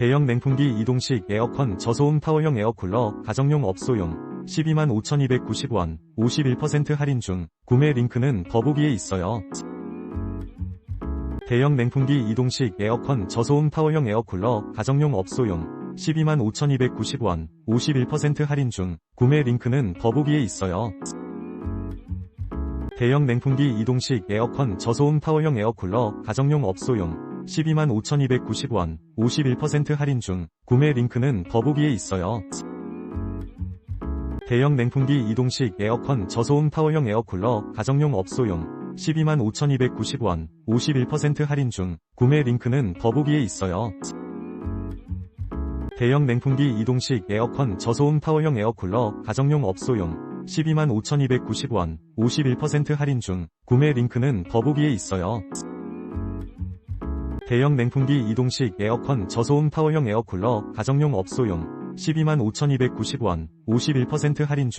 대형 냉풍기 이동식 에어컨 저소음 파워형 에어쿨러 가정용 업소용 12만 5,290원 51% 할인 중 구매 링크는 더보기에 있어요. 대형 냉풍기 이동식 에어컨 저소음 파워형 에어쿨러 가정용 업소용 12만 5,290원 51% 할인 중 구매 링크는 더보기에 있어요. 대형 냉풍기 이동식 에어컨 저소음 파워형 에어쿨러 가정용 업소용 12만 5,290원 51% 할인 중 구매 링크는 더보기에 있어요. 대형 냉풍기 이동식 에어컨 저소음 파워형 에어쿨러 가정용 업소용 12만 5,290원 51% 할인 중 구매 링크는 더보기에 있어요. 대형 냉풍기 이동식 에어컨 저소음 파워형 에어쿨러 가정용 업소용 12만 5,290원 51% 할인 중 구매 링크는 더보기에 있어요. 대형 냉풍기 이동식 에어컨 저소음 파워형 에어쿨러 가정용 업소용 12만 5,290원 51% 할인 중